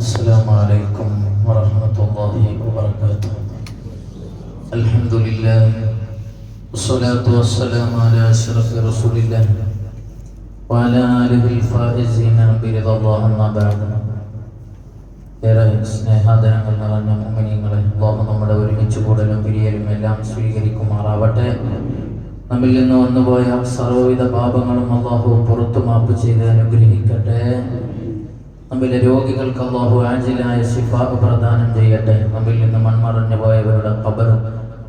السلام عليكم ورحمة الله وبركاته الحمد لله والصلاة والسلام على أشرف رسول الله وعلى آله الفائزين برضا الله أما بعد ഏറെ സ്നേഹാദരങ്ങൾ നിറഞ്ഞ മോമിനിയങ്ങളെ അള്ളാഹു നമ്മുടെ ഒരുമിച്ച് കൂടലും പിരിയലും എല്ലാം സ്വീകരിക്കുമാറാവട്ടെ നമ്മിൽ നിന്ന് വന്നുപോയ സർവ്വവിധ പാപങ്ങളും അള്ളാഹു പുറത്തു മാപ്പ് ചെയ്ത് അനുഗ്രഹിക്കട്ടെ നമ്മിലെ രോഗികൾക്ക് അള്ളാഹു ആജിലായ ശിഫ പ്രദാനം ചെയ്യട്ടെ. നമ്മിൽ നിന്ന് മൺമറഞ്ഞു പോയവരുടെ കബറും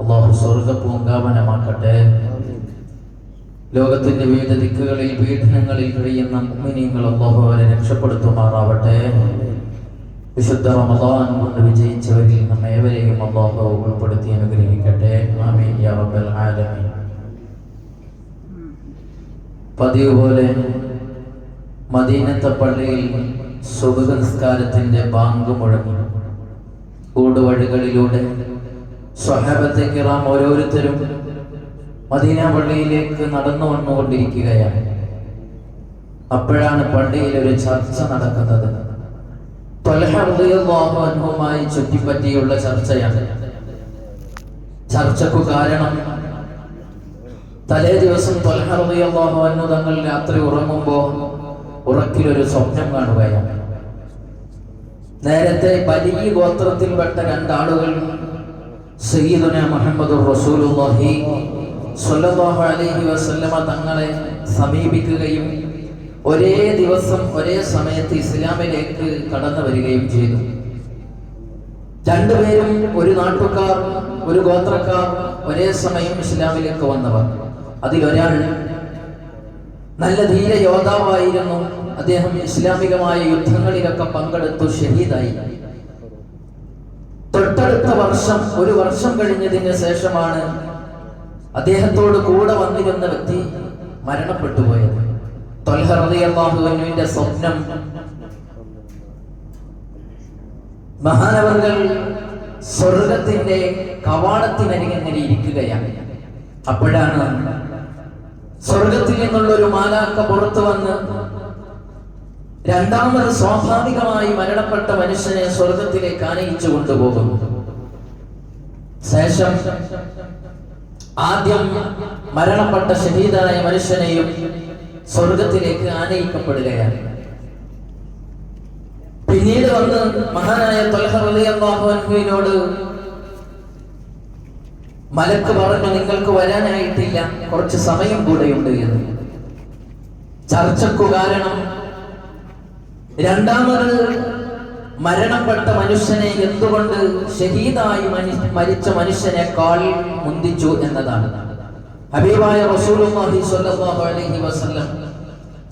അള്ളാഹു സ്വർഗ പൂങ്കാവനമാക്കട്ടെ ലോകത്തിന്റെ വിവിധ ദിക്കുകളിൽ പീഡനങ്ങളിൽ കഴിയുന്ന മുമ്മിനിയങ്ങൾ അള്ളാഹു അവരെ രക്ഷപ്പെടുത്തുമാറാവട്ടെ. വിശുദ്ധ റമദാൻ കൊണ്ട് വിജയിച്ചവരിൽ നമ്മെ ഏവരെയും അള്ളാഹു ഉൾപ്പെടുത്തി അനുഗ്രഹിക്കട്ടെ. ആമീൻ യാ റബ്ബൽ ആലമീൻ. പതിവ് പോലെ മദീനത്തെ പള്ളിയിൽ സുബഹ നിസ്കാരത്തിന്റെ ബാങ്ക് മുഴങ്ങി. കൂടുവഴികളിലൂടെ സ്വഹാബത്തെ കിറാം ഓരോരുത്തരും മദീന പള്ളിയിലേക്ക് നടന്നു വന്നുകൊണ്ടിരിക്കുകയാണ്. അപ്പോഴാണ് പള്ളിയിൽ ഒരു ചർച്ച നടക്കുന്നത്. അൻഹുമായി ചുറ്റിപ്പറ്റിയുള്ള ചർച്ചയാണ്. ചർച്ചക്കു കാരണം തലേ ദിവസം അൻഹു തങ്ങൾ രാത്രി ഉറങ്ങുമ്പോൾ ഉറക്കിലൊരു സ്വപ്നം കാണുകയാണ്. നേരത്തെ ബലി ഗോത്രത്തിൽപ്പെട്ട രണ്ടാളുകൾ സയ്യിദുന മുഹമ്മദ് റസൂലുള്ളാഹി സ്വല്ലല്ലാഹു അലൈഹി വസല്ലമ തങ്ങളെ സമീപിക്കുകയും ഒരേ ദിവസം ഒരേ സമയത്ത് ഇസ്ലാമിലേക്ക് കടന്നു വരികയും ചെയ്തു. രണ്ടുപേരും ഒരു നാട്ടുകാർ ഒരു ഗോത്രക്കാർ ഒരേ സമയം ഇസ്ലാമിലേക്ക് വന്നവർ. അതിലൊരാൾ നല്ല ധീര യോദ്ധാവായിരുന്നു. അദ്ദേഹം ഇസ്ലാമികമായ യുദ്ധങ്ങളിലൊക്കെ പങ്കെടുത്തു ഷഹീദായി. തൊട്ടടുത്ത വർഷം ഒരു വർഷം കഴിഞ്ഞതിന് ശേഷമാണ് അദ്ദേഹത്തോട് കൂടെ വന്നിരുന്ന വ്യക്തി മരണപ്പെട്ടു പോയത്. തൊൽഹറിയാഹുവിന്റെ സ്വപ്നം. മഹാനവർകൾ സ്വർഗത്തിന്റെ കവാടത്തിനരികങ്ങനെ ഇരിക്കുകയാണ്. അപ്പോഴാണ് സ്വർഗത്തിൽ നിന്നുള്ള ഒരു മാലാക്ക പുറത്തു വന്ന് രണ്ടാമത് സ്വാഭാവികമായി മരണപ്പെട്ട മനുഷ്യനെ സ്വർഗത്തിലേക്ക് ആനയിച്ചു കൊണ്ടുപോകും. ശേഷം ആദ്യം മരണപ്പെട്ട ഷഹീദായ മനുഷ്യനെയും സ്വർഗത്തിലേക്ക് ആനയിക്കപ്പെടുകയാണ്. പിന്നീട് വന്ന് മഹാനായ തൊലഹറിയാഹുവിനോട് മലക്ക് പറഞ്ഞു നിങ്ങൾക്ക് വരാനായിട്ടില്ല. കുറച്ച് സമയം കൂടെയുണ്ട് എന്ന്. ചർച്ചക്കു കാരണം രണ്ടാമത് മരണപ്പെട്ട മനുഷ്യനെ എന്തുകൊണ്ട് ഷഹീദായി മരിച്ച മനുഷ്യനേക്കാൾ മുന്തിച്ചു എന്നതാണ്. ഹബീബായ റസൂലുള്ളാഹി അലൈഹി വസല്ലം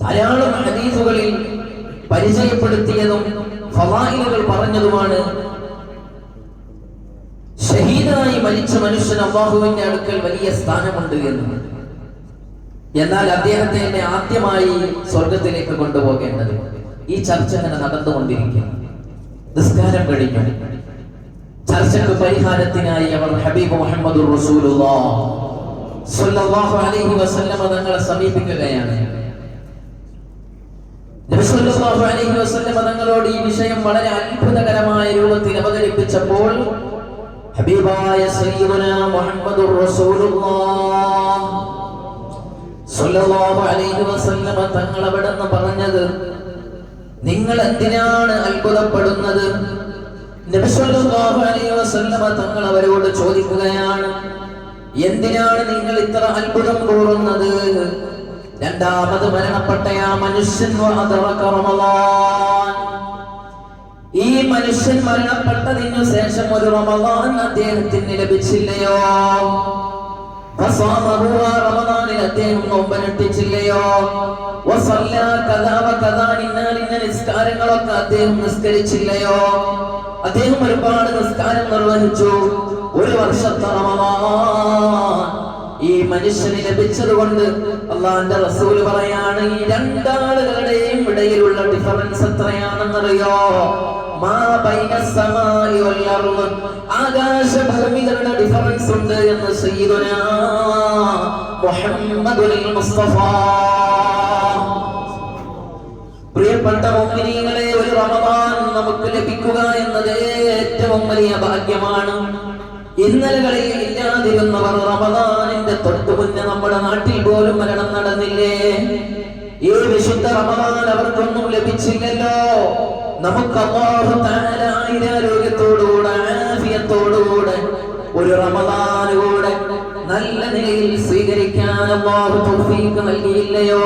ധാരാളം ഹദീസുകളിൽ പരിചയപ്പെടുത്തിയതും ഫവായിലുകൾ പറഞ്ഞതുമാണ് ഷഹീദായി മരിച്ച മനുഷ്യൻ അള്ളാഹുവിന്റെ അടുക്കൽ വലിയ സ്ഥാനമുണ്ട് എന്ന്. എന്നാൽ അദ്ദേഹത്തെ എന്നെ ആദ്യമായി സ്വർഗത്തിലേക്ക് കൊണ്ടുപോകേണ്ടത് ഈ ചർച്ച അങ്ങനെ നടന്നുകൊണ്ടിരിക്കുന്നു. നിസ്കാരം കഴിഞ്ഞു. ചർച്ചക്ക് പരിഹാരത്തിനായി അവർ ഹബീബ് മുഹമ്മദ് അലൈഹി വസല്ലമ തങ്ങളെ സമീപിക്കുകയാണ്. അലൈഹി വസല്ലമ തങ്ങളോട് ഈ വിഷയം വളരെ അത്ഭുതകരമായ രൂപത്തിൽ അവതരിപ്പിച്ചപ്പോൾ ഹബീബായ സയ്യിദുന മുഹമ്മദുർ റസൂലുള്ളാഹ്. സല്ലല്ലാഹു അലൈഹി വസല്ലമ തങ്ങൾ അവിടെന്ന് പറഞ്ഞത് നിങ്ങൾ എന്തിനാണ് അത്ഭുതപ്പെടുന്നത്? നബി സല്ലല്ലാഹു അലൈഹി വസല്ലമ തങ്ങൾ അവരോട് ചോദിക്കുകയാണ് എന്തിനാണ് നിങ്ങൾ ഇത്ര അത്ഭുതം കൂറുന്നത്? രണ്ടാമത് മരണപ്പെട്ട മനുഷ്യൻ വഅദറക റമളാൻ ഈ മനുഷ്യൻ മരണപ്പെട്ടതിനു ശേഷം ഒരു റമദാൻ അദ്ദേഹത്തിന് ലഭിച്ചില്ലയോ? റമദാനിൽ അദ്ദേഹം നോമ്പനുഷ്ഠിച്ചില്ലയോ നിസ്കാരങ്ങളൊക്കെ അദ്ദേഹം നിസ്കരിച്ചില്ലയോ? അദ്ദേഹം ഒരുപാട് നിസ്കാരം നിർവഹിച്ചു. ഒരു വർഷത്തെ റമളാൻ ഈ മനുഷ്യന് ലഭിച്ചത് കൊണ്ട് അള്ളാന്റെ റസൂൽ പറയാണ് ഈ രണ്ടാളുകളുടെയും ഇടയിലുള്ള ഡിഫറൻസ് എത്രയാണെന്നറിയോ? ആകാശഭൂമികളുടെ ഡിഫറൻസ് ഉണ്ട് എന്ന് പ്രിയപ്പെട്ട മുഅ്മിനീങ്ങളെ ഒരു റമദാൻ നമുക്ക് ലഭിക്കുക എന്നത് ഏറ്റവും വലിയ ഭാഗ്യമാണ്. ഇന്നലകളിൽ ഇല്ലാതിരുന്നവർ റമദാനിന്റെ തൊട്ടു മുന്നേ നമ്മുടെ നാട്ടിൽ പോലും മരണം നടന്നില്ലേ? ഈ വിശുദ്ധ റമദാൻ അവർക്കൊന്നും ലഭിച്ചില്ലല്ലോ. നമുക്ക് തആല ആരോഗ്യത്തോടുകൂടെ ആഫിയത്തോടുകൂടെ ഒരു റമദാനുകൂടെ നല്ല നിലയിൽ സ്വീകരിക്കാൻ അല്ലാഹു തൗഫീഖ് നൽകിയില്ലയോ?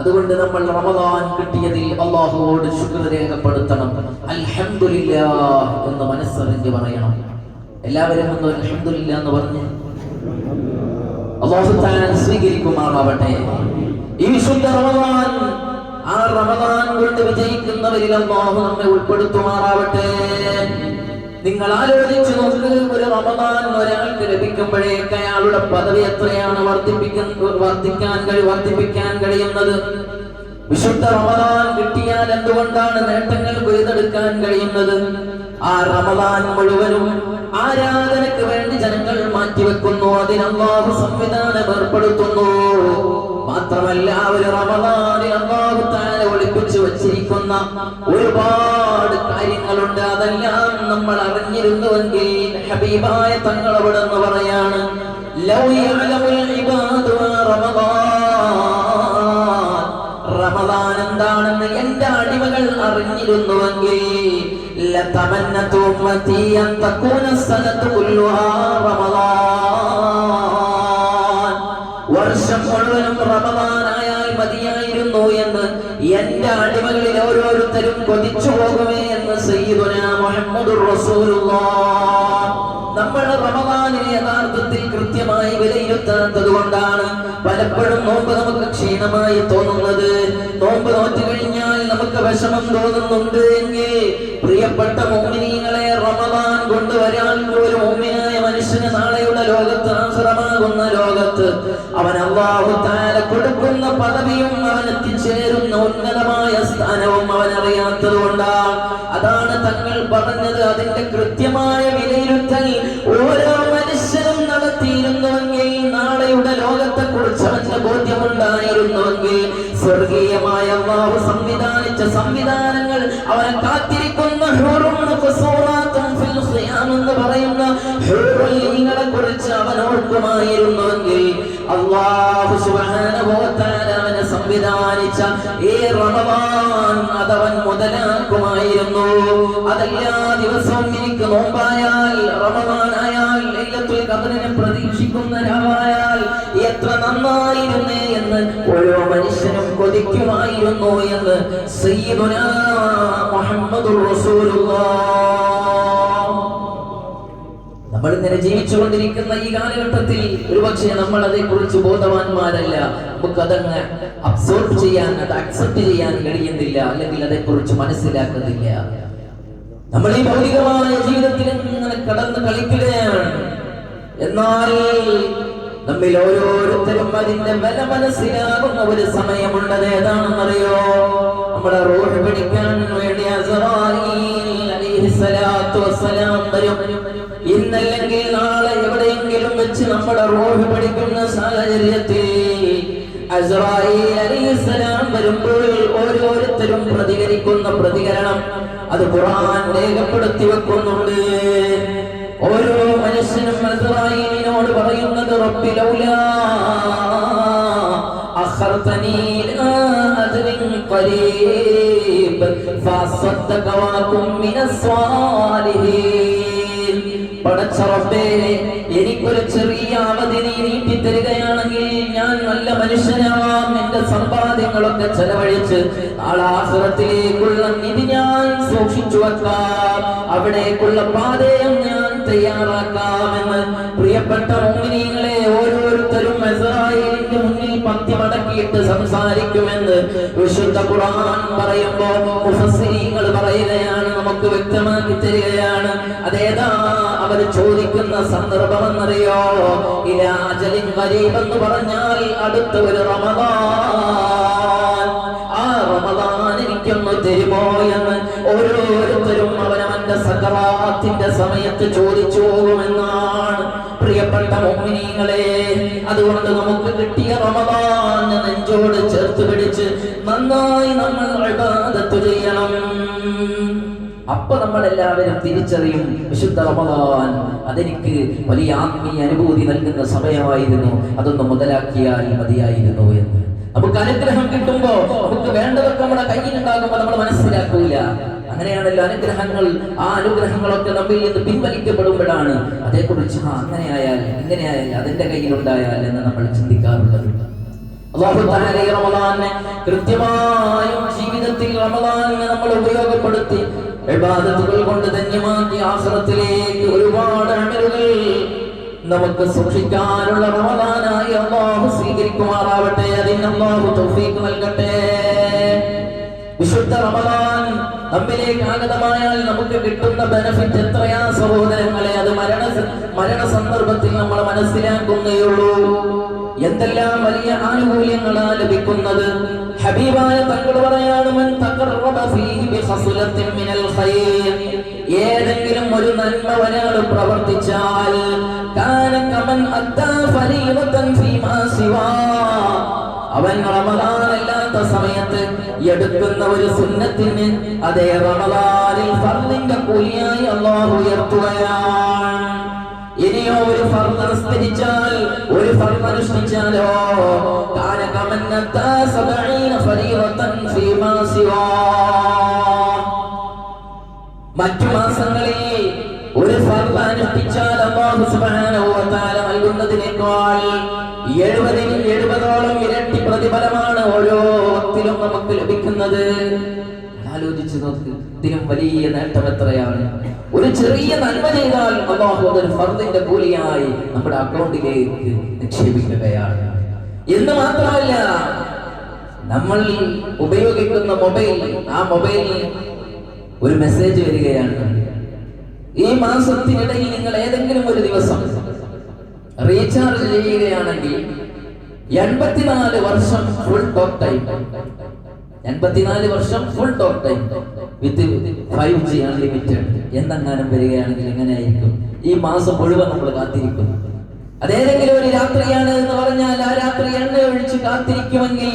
അതുകൊണ്ട് നമ്മൾ റമദാൻ കിട്ടിയതിൽ അള്ളാഹുവോട് ശുക്ർ രേഖപ്പെടുത്തണം. അൽഹംദുലില്ല എന്ന് മനസ്സറിഞ്ഞ് പറയണം. എല്ലാവരും ഒന്ന് അൽഹംദുലില്ല എന്ന് പറഞ്ഞ്. അള്ളാഹു താൻ സ്വീകരിക്കുമാറാവട്ടെ. ഈ വിശുദ്ധ റമദാൻ ആ റമദാൻ കൊണ്ട് വിജയിക്കുന്നവരിൽ അള്ളാഹു നമ്മെ ഉൾപ്പെടുത്തുമാറാവട്ടെ. നിങ്ങൾ ആലോചിച്ചു നോക്ക് ഒരു റമദാൻ ഒരാൾക്ക് ലഭിക്കുമ്പോഴേക്ക് അയാളുടെ പദവി എത്രയാണ് വർദ്ധിപ്പിക്കുന്ന വർദ്ധിക്കാൻ കഴി വർദ്ധിപ്പിക്കാൻ കഴിയുന്നത്? വിശുദ്ധ റമദാൻ കിട്ടിയാൽ എന്തുകൊണ്ടാണ് നേട്ടങ്ങൾ കൊയ്തെടുക്കാൻ കഴിയുന്നത്? ആ റമദാൻ മുഴുവനും ആരാധനയ്ക്ക് വേണ്ടി ജനങ്ങൾ മാറ്റിവെക്കുന്നു. അതിന് അള്ളാഹു സംവിധാനം ഏർപ്പെടുത്തുന്നു. മാത്രമല്ല ഒരു റമദാനിൽ അള്ളാഹു താര ഒളിപ്പിച്ചു വച്ചിരിക്കുന്ന ഒരുപാട് കാര്യങ്ങളുണ്ട്. അതെല്ലാം നമ്മൾ അറിഞ്ഞിരുന്നുവെങ്കിൽ ഹബീബായ തങ്ങൾ അവിടെ നിന്ന് പറയാണ് റമദാൻ. എന്താണെന്ന് എന്റെ അടിമകൾ അറിഞ്ഞിരുന്നുവെങ്കിൽ ലതമന്നതു ഉമ്മത്തി അൻ തകൂന സനതു കുല്ലുഹാ റമദാൻ. വർഷം മുഴുവനും റമദാനായാൽ മതിയായിരുന്നു എന്ന് എന്റെ അടിമകളിൽ ഓരോരുത്തരും കൊതിച്ചു പോകുമേ എന്ന് സയ്യിദുന റസൂലുള്ളാഹ്. നമ്മൾ റമദാനിനെ യഥാർത്ഥത്തിൽ കൃത്യമായി വിലയിരുത്താത്തത് കൊണ്ടാണ് പലപ്പോഴും നോമ്പ് നമുക്ക് ക്ഷീണമായി തോന്നുന്നത്. നോമ്പ് നോറ്റ് നമുക്ക് വിഷമം തോന്നുന്നുണ്ട് എങ്കിൽ പ്രിയപ്പെട്ട മോമിനീങ്ങളെ റമദാൻ കൊണ്ടുവരാൻ ഒരു മോമിനായ മനുഷ്യന് നാളെയുള്ള ലോകത്ത് ആശ്രമാകുന്ന ലോകത്ത് അവൻ അള്ളാഹു താര കൊടുക്കുന്ന പദവിയും അവൻ എത്തിച്ചേരുന്ന ഉന്നതമായ സ്ഥാനവും അവൻ അറിയാത്തത് കൊണ്ടാണ്. അതാണ് തങ്ങൾ പറഞ്ഞത്. അതിന്റെ കൃത്യമായ വിലയിരുത്തൽ ഓരോ സ്വർഗീയമായ അള്ളാഹു സംവിധാനിച്ച സംവിധാനങ്ങൾ അവനെ കാത്തിരിക്കുന്ന എന്ന് പറയുന്ന കുറിച്ച് അവൻ ഓർക്കുമായിരുന്നുവെങ്കിൽ അള്ളാഹു തആല സംവിധാനിച്ച ഈ റമവാൻ അതവൻ മുതലാക്കുമായിരുന്നു. അതെല്ലാ ദിവസവും എനിക്ക് നോമ്പായാൽ റമവാനായാൽ ലൈലത്തുൽ ഖദ്റിനെ പ്രതീക്ഷിക്കുന്ന എത്ര നന്നായിരുന്നേ എന്ന് ഓരോ മനുഷ്യനും കൊതിക്കുമായിരുന്നു എന്ന് സയ്യിദുനാ മുഹമ്മദുർ റസൂലുള്ളാഹ് ഇങ്ങനെ ജീവിച്ചുകൊണ്ടിരിക്കുന്ന ഈ കാലഘട്ടത്തിൽ ഒരുപക്ഷെ നമ്മൾ അതേക്കുറിച്ച് ബോധവാന്മാരല്ല. നമുക്ക് അതങ്ങ് അബ്സോർബ് ചെയ്യാൻ അത് അക്സെപ്റ്റ് ചെയ്യാൻ കഴിയുന്നില്ല. അല്ലെങ്കിൽ അതേക്കുറിച്ച് മനസ്സിലാക്കുന്നില്ല. നമ്മൾ ഈ ഭൗതികമായ ജീവിതത്തിൽ ഇങ്ങനെ കടന്ന് കളിക്കുകയാണ്. എന്നാൽ നമ്മിൽ ഓരോരുത്തരും അതിന്റെ വില മനസ്സിലാകുന്ന ഒരു സമയമുണ്ടത് ഏതാണെന്നറിയോ? നമ്മുടെ റോഡ് പിടിക്കാൻ വേണ്ടി അസറായീൽ അലൈഹിസ്സലാത്തു വസ്സലാം വരും. ഇന്നല്ലെങ്കിൽ നാളെ എവിടെയെങ്കിലും വെച്ച് നമ്മുടെ റോഹ് പഠിക്കുന്ന സാഹചര്യത്തിൽ അലൈഹിസ്സലാം വരുമ്പോൾ ഓരോരുത്തരും പ്രതികരിക്കുന്ന പ്രതികരണം അത് ഖുർആൻ രേഖപ്പെടുത്തി വെക്കുന്നുണ്ട്. ഓരോ മനുഷ്യനും പറയുന്നത് റബ്ബി ലൗലാ അഖർതനി ഇലാ അജ്ലിൻ ഖരീബ് ഫഅസ്സദ്ദഖ വഅകും മിനസ് സ്വാലിഹീൻ പടച്ച റബ്ബേ എനിക്കൊരു ചെറിയ അവധി നീ നീട്ടി തരികയാണെങ്കിൽ ഞാൻ നല്ല മനുഷ്യനാവാം. എന്റെ സമ്പാദ്യങ്ങളൊക്കെ ചെലവഴിച്ച് ആളാസുരത്തിലേക്കുള്ള നിധി ഞാൻ സൂക്ഷിച്ചു വെക്കാം. അവിടേക്കുള്ള പാതയും ഞാൻ തയ്യാറാക്കാമെന്ന് പ്രിയപ്പെട്ട മോഹിനിയങ്ങളെ ഇസ്രായേലിന്റെ പത്തി സംസാരിക്കുമെന്ന് വിശുദ്ധ ഖുർആൻ പറയുമ്പോ മുഫസ്സിരീങ്ങൾ പറയുകയാണ് നമുക്ക് വ്യക്തമാക്കി തരികയാണ്. അതേതാ അവർ ചോദിക്കുന്ന സന്ദർഭം എന്നറിയോ ഇലാജലിൻ ഗരീബ് എന്ന് പറഞ്ഞാൽ അടുത്ത ഒരു റമദാൻ. ആ റമദാൻ എനിക്കൊന്ന് തരുമോ എന്ന് ഓരോരുത്തരും അവനവന്റെ സകലാത്തിന്റെ സമയത്ത് ചോദിച്ചു പോകുമെന്നാണ് പ്രിയപ്പെട്ട മോമിനികളെ അതുകൊണ്ട് നമുക്ക് കിട്ടിയ റമദാൻ നെഞ്ചോട് ചേർത്ത് പിടിച്ച് നന്നായി നമ്മൾ ഇബാദത്ത് ചെയ്യണം. അപ്പൊ നമ്മൾ എല്ലാവരും തിരിച്ചറിയും വിശുദ്ധ റമദാൻ അതെനിക്ക് വലിയ ആത്മീയ അനുഭൂതി നൽകുന്ന സമയമായിരുന്നു. അതൊന്ന് മുതലാക്കിയാൽ മതിയായിരുന്നു എന്ന്. നമുക്ക് അനുഗ്രഹം കിട്ടുമ്പോ നമുക്ക് വേണ്ടതൊക്കെ നമ്മുടെ കയ്യിൽ ഉണ്ടാകുമ്പോ നമ്മൾ മനസ്സിലാക്കൂല. അങ്ങനെയാണല്ലോ അനുഗ്രഹങ്ങൾ. ആ അനുഗ്രഹങ്ങളൊക്കെ നമ്മിൽ നിന്ന് പിൻവലിക്കപ്പെടുമ്പോഴാണ് അതേക്കുറിച്ച് ആ അങ്ങനെയായാൽ ഇങ്ങനെയായാൽ അതിന്റെ കയ്യിലുണ്ടായാൽ എന്ന് നമ്മൾ ചിന്തിക്കാറുള്ളത് കൃത്യമായും ജീവിതത്തിൽ റമദാനെ നമ്മൾ ഉപയോഗപ്പെടുത്തി കൊണ്ട് ധന്യമാക്കി ആഖിറത്തിലേക്ക് ഒരുപാട് അമലുകൾ നമുക്ക് സൂക്ഷിക്കാനുള്ള റമദാനായി അള്ളാഹു സ്വീകരിക്കുമാറാവട്ടെ. അതിന് അള്ളാഹു തൗഫീഖ് നൽകട്ടെ. വിശുദ്ധ റമദാൻ നമ്മിലേക്ക് ആഗതമായാൽ നമുക്ക് കിട്ടുന്ന ബെനഫിറ്റ് എത്രയാ സഹോദരങ്ങളെ? അത് മരണ മരണ സന്ദർഭത്തിൽ നമ്മൾ മനസ്സിലാക്കുന്നേയുള്ളൂ എന്തെല്ലാം വലിയ ആനുകൂല്യങ്ങളാ ലഭിക്കുന്നത്? ഹബീബായ തങ്ങൾ പറയാണ് ഏതെങ്കിലും ഒരു നന്മ ഒരാൾ പ്രവർത്തിച്ചാൽ അവൻ റമദാനല്ലാത്ത സമയത്ത് എടുക്കുന്ന ഒരു സുന്നത്തിന് അതേ റമദാനിൽ ഫർദിന്റെ കൂലിയായി അള്ളാഹു ഉയർത്തുകയാണ്. ഇനിയോ ഒരു ഫർദ് നിസ്കരിച്ചാൽ ഒരു ഫർദ് അനുഷ്ഠിച്ചാലോ? കാന കമന്നത്ത സബഈന ഫരീറത്തൻ ഫീമാ സിവാ. മറ്റു മാസങ്ങളിൽ ഒരു ഫർദ് അനുഷ്ഠിച്ചാൽ അല്ലാഹു സുബ്ഹാനഹു വ തആല നൽകുന്നതിനേക്കാൾ എഴുപതിൽ എഴുപതോളം ഇരട്ടി പ്രതിഫലമാണ് ഓരോ വക്തിലും നമുക്ക് ലഭിക്കുന്നത്. ആലോചിച്ച് നോക്ക്. ഇതിനും വലിയ നേട്ടം എത്രയാണ്? ഒരു ചെറിയ നന്മ ചെയ്താൽ അള്ളാഹു അതൊരു ഫർദിന്റെ കൂലിയായി നമ്മുടെ അക്കൗണ്ടിലേക്ക് നിക്ഷേപിക്കുകയാണ്. എന്ന് മാത്രമല്ല നമ്മൾ ഉപയോഗിക്കുന്ന മൊബൈൽ ആ മൊബൈലിൽ ഒരു മെസ്സേജ് വരികയാണ്. ഈ മാസത്തിനിടയിൽ നിങ്ങൾ ഏതെങ്കിലും ഒരു ദിവസം റീചാർജ് ചെയ്യുകയാണെങ്കിൽ എൺപത്തിനാല് വർഷം ഫുൾ ടോക്ക് ടൈം എൺപത്തിനാല് വർഷം full talk time with five G unlimited എന്നെങ്ങാനും വരികയാണെങ്കിൽ എങ്ങനെയായിരിക്കും? ഈ മാസം മുഴുവൻ നമ്മൾ കാത്തിരിക്കും. അതേതെങ്കിലും ഒരു രാത്രിയാണ് എന്ന് പറഞ്ഞാൽ ആ രാത്രി എണ്ണ ഒഴിച്ച് കാത്തിരിക്കുമെങ്കിൽ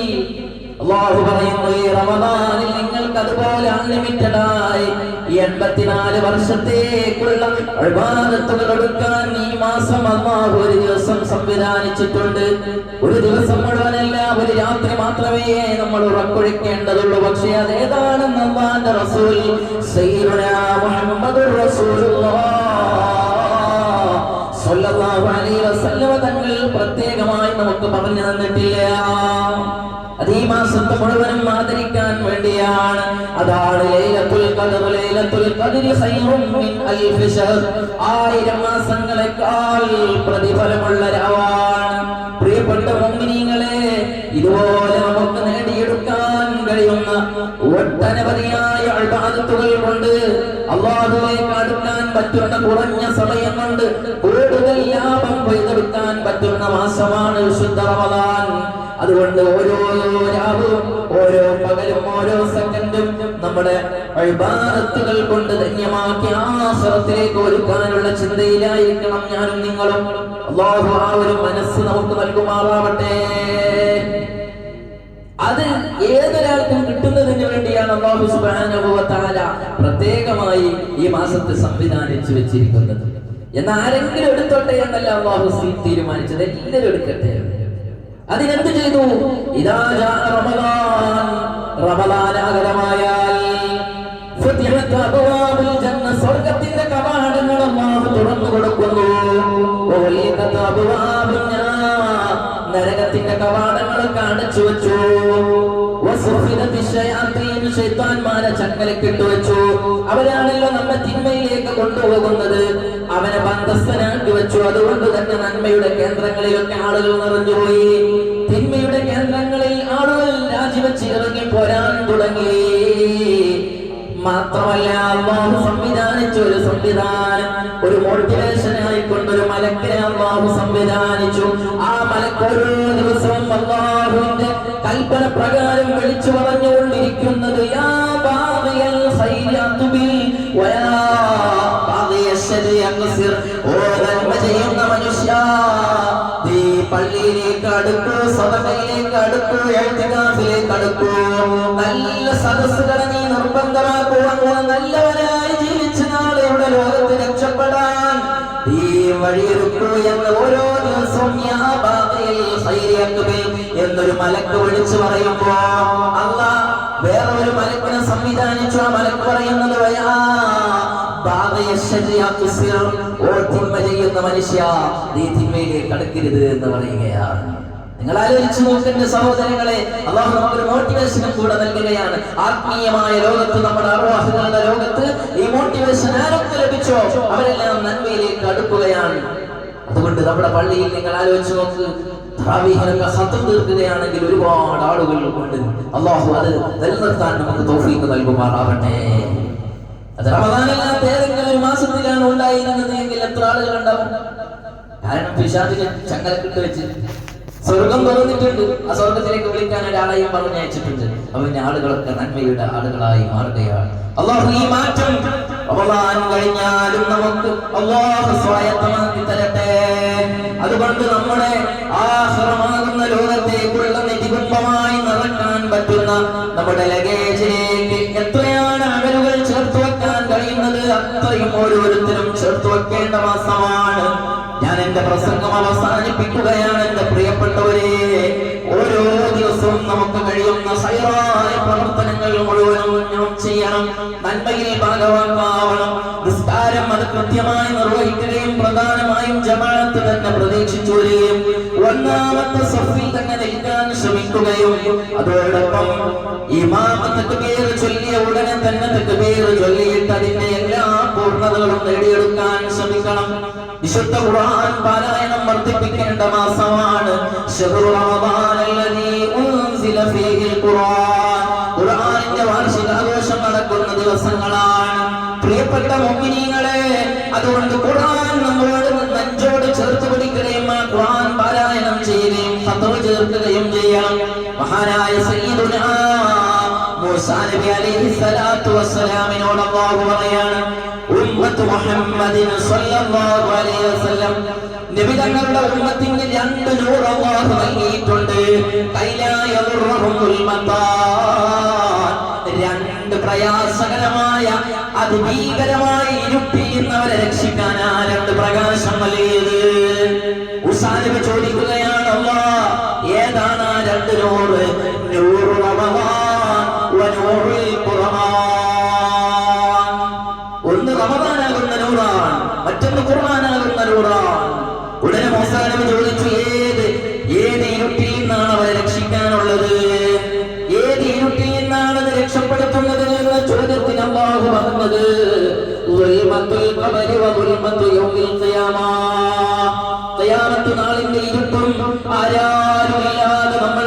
അള്ളാഹു പറയുന്നു ഈ റമദാനിൽ നിങ്ങൾക്ക് അതുപോലെ അൺലിമിറ്റഡ് ആയി എൺപത്തിനാല് വർഷത്തേക്കുള്ള അഴിമാനത്തുകൾ എടുക്കാൻ ഈ മാസം അള്ളാഹു ഒരു ദിവസം സംവിധാനിച്ചിട്ടുണ്ട്. ഒരു ദിവസം മുഴുവനല്ല ഒരു രാത്രി മാത്രമേ നമ്മൾ ഉറക്കൊഴിക്കേണ്ടതുള്ളൂ. പക്ഷേ അതേതാണെന്ന് അള്ളാന്റെ റസൂൽ തങ്ങൾ പ്രത്യേകമായി നമുക്ക് പറഞ്ഞു തന്നിട്ടില്ല. അത് ഈ മാസത്തെ മുഴുവനും ആദരിക്കാൻ വേണ്ടിയാണ്. അതാണ് ലൈലത്തുൽ ഖദർ. ലൈലത്തുൽ ഖദരി ഖൈറും മിൻ അൽഫി ശഹർ. ആയിരം മാസങ്ങളെക്കാൾ പ്രതിഫലമുള്ള രാവാണ് പ്രിയപ്പെട്ട മുഅ്മിനീങ്ങളെ ഇതുപോലെ നമുക്ക് നേടിയെടുക്കാൻ കഴിയുന്ന ഒട്ടനവധിയായ ഇബാദത്തുകൾ കൊണ്ട് അള്ളാഹുലേക്ക് അടുക്കാൻ പറ്റുന്ന കുറഞ്ഞ സമയം കൊണ്ട് കൂടുതൽ ലാഭം കൊയ്തെടുക്കാൻ പറ്റുന്ന മാസമാണ് വിശുദ്ധ റമദാൻ. അതുകൊണ്ട് ഓരോ രാവും ഓരോ പകലും ഓരോ സെക്കൻഡും നമ്മുടെ അഴിബാറത്തുകൾ കൊണ്ട് ധന്യമാക്കി ആശ്രത്തിലേക്ക് ഒരുക്കാനുള്ള ചിന്തയിലായിരിക്കണം ഞാനും നിങ്ങളും. അള്ളാഹു ആ ഒരു മനസ്സ് നമുക്ക് നൽകുമാറാവട്ടെ. അത് ഏതൊരാൾക്കും കിട്ടുന്നതിന് വേണ്ടിയാണ് അള്ളാഹു പ്രത്യേകമായി ഈ മാസത്തെ സംവിധാനിച്ചു വെച്ചിരിക്കുന്നത്. എന്നാരെങ്കിലും എടുത്തോട്ടെ എന്നല്ല അള്ളാഹു തീരുമാനിച്ചത്. എല്ലാവരും എടുക്കട്ടെ. അതിനെന്ത് ചെയ്തു? ഇതാ റമദാൻ. റമദാൻ ജന്ന സ്വർഗത്തിന്റെ കവാടങ്ങൾ അല്ലാഹു തുറന്നു കൊടുക്കുന്നു. നരകത്തിന്റെ കവാടങ്ങൾ കാണിച്ചു വെച്ചു. ശൈത്താൻമാരെ ചങ്ങലക്കിട്ട് വെച്ചു. അവരാണല്ലോ നമ്മെ തിന്മയിലേക്ക് കൊണ്ടുപോകുന്നത്. അവനെ ബന്ധസ്ഥനാക്കി വെച്ചു. അതുകൊണ്ട് തന്നെ നന്മയുടെ കേന്ദ്രങ്ങളിലൊക്കെ ആളുകൾ നിറഞ്ഞുപോയി തിന്മയുടെ കേന്ദ്രങ്ങളിൽ ആളുകൾ രാജിവെച്ച് ഇറങ്ങി പോരാൻ തുടങ്ങി. മാത്രമല്ല അള്ളാഹു സംവിധാനിച്ച ഒരു സംവിധാനം ഒരു മോട്ടിവേഷൻ ആയിക്കൊണ്ട് ഒരു മലക്കിനെ അള്ളാഹു സംവിധാനിച്ചു. ആ മലക്ക് ഓരോ ദിവസവും അള്ളാഹുവിന്റെ കൽപ്പന പ്രകാരം വിളിച്ചു പറഞ്ഞുകൊണ്ടിരിക്കുന്നത് യാ ബാഗിയൽ ഖൈരി അത്ബിൽ വയാ അടുക്കൂ എഴുത്തികാഫിലേക്ക് അടുക്കൂ നല്ല സദസ്സുകളെ നീ നിർബന്ധമാക്കൂ. അങ്ങനെ നല്ലവനായി ജീവിച്ച് നാളെ ഇവിടെ ലോകത്ത് രക്ഷപ്പെടാൻ. ഈ വഴിയൊരുക്കൂ എന്ന് ഓരോ ദിവസവും എന്നൊരു മലക്ക് വിളിച്ചു പറയുമ്പോ അല്ല വേറെ ഒരു മലക്കിനെ സംവിധാനിച്ചു. ആ മലക്ക് പറയുന്നത് വയാ. ഓ തിന്മ ചെയ്യുന്ന മനുഷ്യ നീ തിന്മയിലേക്ക് കടക്കരുത് എന്ന് പറയുകയാണ്. നിങ്ങൾ ആലോചിച്ചു നോക്കുന്ന സഹോദരങ്ങളെ അള്ളാഹു നമുക്കൊരു മോട്ടിവേഷനും കൂടെ നൽകുകയാണ്. ആത്മീയമായ ലോകത്ത് നമ്മുടെ അർവാഹുകളുടെ ലോകത്ത് ഈ മോട്ടിവേഷൻ ആരൊക്കെ ലഭിച്ചോ അവരെല്ലാം നന്മയിലേക്ക് അടുക്കുകയാണ്. അതുകൊണ്ട് നമ്മുടെ പള്ളിയിൽ നിങ്ങൾ ആലോചിച്ച് നോക്ക് സത്യം തീർക്കുകയാണെങ്കിൽ ഒരുപാട് ആളുകൾ ഉണ്ട്. അള്ളാഹു അത് നിലനിർത്താൻ നമുക്ക് തോഫീക്ക് നൽകുമാറാവട്ടെ. അത് റമദാനല്ലാത്ത ഏതെങ്കിലും ഒരു മാസത്തിലാണ് ഉണ്ടായിരുന്നത് എങ്കിൽ എത്ര ആളുകൾ ഉണ്ടാവും? കാരണം പിശാചിന് ചങ്ങലക്കിട്ട് വെച്ച് സ്വർഗം തുറന്നിട്ടുണ്ട്. ആ സ്വർഗത്തിലേക്ക് വിളിക്കാൻ ഒരാളെയും പറഞ്ഞയച്ചിട്ടുണ്ട് അവന്റെ ആളുകളൊക്കെ നന്മയുടെ ആളുകളായി മാറുകയാണ്. അള്ളാഹു ഈ മാറ്റം റമദാൻ കഴിഞ്ഞാലും നമുക്ക് അള്ളാഹു സ്വായത്തമാക്കി തരട്ടെ. അതുകൊണ്ട് നമ്മുടെ ആഹ്റമാകുന്ന ലോകത്തേക്കുള്ള നിധികുംഭമായി നന്മയിൽ ഭാഗവാക്കാവണം നിസ്കാരം അത് കൃത്യമായി നിർവഹിക്കുകയും പ്രധാനമായും ജമാഅത്ത് തന്നെ പ്രതീക്ഷിച്ചു വരികയും ഒന്നാമത്തെ സഫിൽ തന്നെ നിൽക്കാൻ ശ്രമിക്കുകയും അതോടൊപ്പം ഇമാമത്ത് പേര് ചൊല്ലിയ ഉടനെ തന്നെ തെക്കുപേര് ചൊല്ലിയിട്ട് അതിന്റെ എല്ലാ പൂർണതകളും നേടിയെടുക്കാൻ ശ്രമിക്കണം. വിശുദ്ധ ഖുർആൻ പാരായണം വർദ്ധിപ്പിക്കേണ്ട മാസമാണ്. ശഹ്റു റമദാൻ അല്ലദീ ഉൻസില ഫീഹിൽ ഖുർആൻ. പ്രിയപ്പെട്ട മുഅ്മിനീങ്ങളെ അതുകൊണ്ട് ഖുർആൻ നമ്മളോട് നെഞ്ചോട് ചേർത്ത് പിടിക്കുകയും ഖുർആൻ പാരായണം ചെയ്യുകയും ഫത്വ ചേർക്കുകയും ചെയ്യണം. മഹാനായ സയ്യിദുനാ മൂസാ നബി അലൈഹി സ്വലാത്തു വസ്സലാമിനോട് അല്ലാഹു പറയാണ് ഉമ്മത്തു മുഹമ്മദിൻ സ്വല്ലല്ലാഹു അലൈഹി വസല്ലം. നബി തങ്ങളുടെ ഉമ്മത്തിന് രണ്ട് നൂറ് അല്ലാഹു നൽകിയിട്ടുണ്ട്. കൈലായ രണ്ട് പ്രയാസകരമായ അതിഭീകരമായ ഇരുട്ടിയുന്നവരെ രക്ഷിക്കാൻ ആ പ്രകാശം നൽകിയത് നാളിന്റെ ഇരുട്ടും നമ്മൾ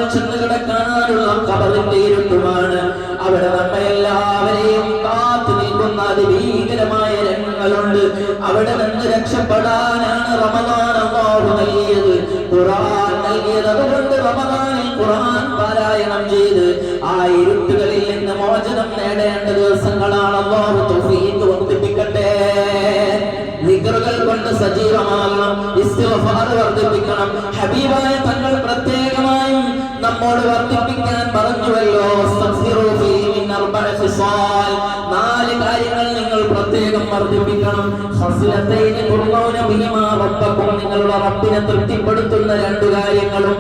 നൽകിയത്. ഖുർആൻ ഖുർആൻ പാരായണം ചെയ്ത് ആ നിന്ന് മോചനം നേടേണ്ട ദിവസങ്ങളാണ് അള്ളാഹു തൗഫീഖ് കൊണ്ട് സജീവമാകണം ഇസ്തിഗ്ഫാർ വർദ്ധിപ്പിക്കണം. ഹബീബായ തങ്ങൾ പ്രത്യേകമായും നമ്മോട് വർദ്ധിപ്പിക്കാൻ പറഞ്ഞുവല്ലോ നാല് കാര്യങ്ങൾ നിങ്ങൾ പ്രത്യേകം വർദ്ധിപ്പിക്കണം. നിങ്ങളുടെ റബ്ബിനെ തൃപ്തിപ്പെടുത്തുന്ന രണ്ട് കാര്യങ്ങളും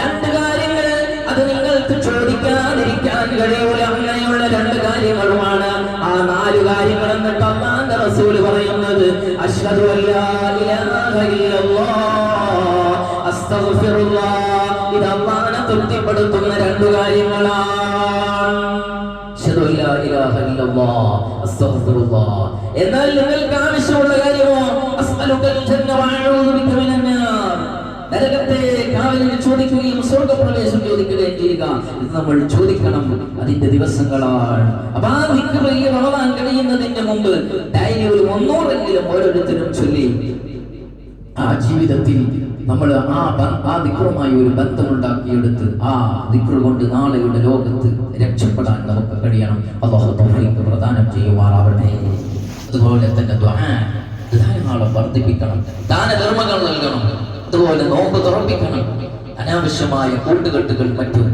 രണ്ട് കാര്യങ്ങൾ അത് നിങ്ങൾക്ക് ചോദിക്കാതിരിക്കാൻ കഴിയുള്ള അങ്ങനെയുള്ള രണ്ട് കാര്യങ്ങളുമാണ് നാല് കാര്യങ്ങൾ എന്നിട്ട് അള്ളാന്റെ റസൂൽ പറയുന്നത്. അഷ്ഹദു ഇല്ലല്ലാഹ് അസ്തഗ്ഫിറുല്ലാഹ് തൃപ്തിപ്പെടുത്തുന്ന രണ്ട് കാര്യങ്ങളാണ് ഇല്ലല്ലാഹ് അസ്തഗ്ഫിറുല്ലാഹ് എന്നാൽ നിങ്ങൾക്ക് ആവശ്യമുള്ള കാര്യമോ? അസ്മലുക്കൽ ജന്ന വഅഊദു നരകത്തെ കാവലിന് ചോദിക്കുകയും സ്വർഗപ്രവേശം ചോദിക്കുകയും ചെയ്യുക. നമ്മൾ ചോദിക്കണം അതിന്റെ ദിവസങ്ങളാണ്. അപ്പൊ ആ റമദാൻ കഴിയുന്നതിന്റെ മുമ്പ് ഡയറി ഒരു മുന്നൂറെങ്കിലും ഓരോരുത്തരും ചൊല്ലി. ആ ജീവിതത്തിൽ നമ്മൾ ആ ആ ദിക്റുമായി ഒരു ബന്ധമുണ്ടാക്കിയെടുത്ത് ആ ദിക്റ് കൊണ്ട് നാളെയുടെ ലോകത്ത് രക്ഷപ്പെടാൻ നമുക്ക് കഴിയണം. അള്ളാഹു പ്രദാനം ചെയ്യുമാറാവട്ടെ. അതുപോലെ തന്നെ ധാരാളം വർദ്ധിപ്പിക്കണം. ദാനധർമ്മങ്ങൾ നൽകണം. അതുപോലെ നോമ്പ് തുറപ്പിക്കണം. അനാവശ്യമായ കൂട്ടുകെട്ടുകൾ മറ്റും.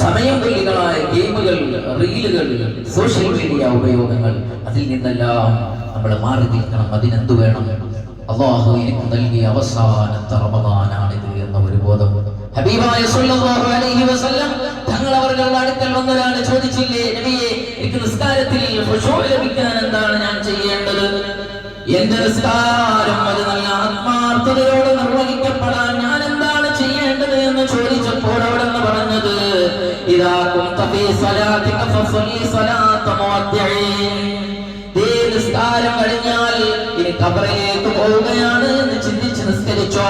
സമയം കൊല്ലികളായ ഗെയിമുകൾ റീലുകൾ സോഷ്യൽ മീഡിയ ഉപയോഗങ്ങൾ അതിൽ നിന്നെല്ലാം നമ്മൾ മാറി നിൽക്കണം. അതിനെന്ത് വേണം? അള്ളാഹു എനിക്ക് നൽകിയ അവസാനത്തെ റമദാനാണിത് എന്ന ഒരു ബോധം. ഹബീബായ സല്ലല്ലാഹു അലൈഹി വസല്ലം തങ്ങൾ അവരുടെ അടുക്കൽ വന്ന ഒരാൾ ചോദിച്ചില്ലേ നബിയെ എനിക്ക് നിസ്കാരത്തിൽ ലഭിക്കാൻ എന്താണ് ഞാൻ ചെയ്യേണ്ടത്? എന്റെ നിസ്കാരം അത് നല്ല ആത്മാർത്ഥതയോടെ നിർവഹിക്കപ്പെടാൻ ഞാൻ എന്താണ് ചെയ്യേണ്ടത് എന്ന് ചോദിച്ചപ്പോൾ അവിടെ നിന്ന് പറഞ്ഞത് ഇതാ നിസ്കാരം കഴിഞ്ഞാൽ ഇനി കബറിലേക്ക് പോവുകയാണ് എന്ന് ചിന്തിച്ച് നിസ്കരിച്ചോ.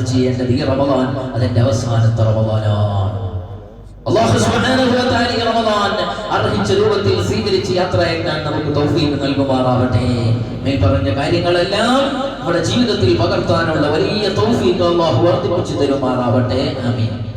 ചെയ്യേണ്ടത് ഈ റമദാൻ അതിന്റെ അവസാനത്തെ റമദാനാണ്. റമദാൻ അർഹിച്ച രൂപത്തിൽ സ്വീകരിച്ച് യാത്രയാക്കാൻ നമുക്ക് തൗഫീഖ് നൽകുമാറാവട്ടെ. മേൽ പറഞ്ഞ കാര്യങ്ങളെല്ലാം നമ്മുടെ ജീവിതത്തിൽ പകർത്താനുള്ള വലിയ തൗഫീഖ് അള്ളാഹു വർദ്ധിപ്പിച്ചു തരുമാറാവട്ടെ. ആമീൻ.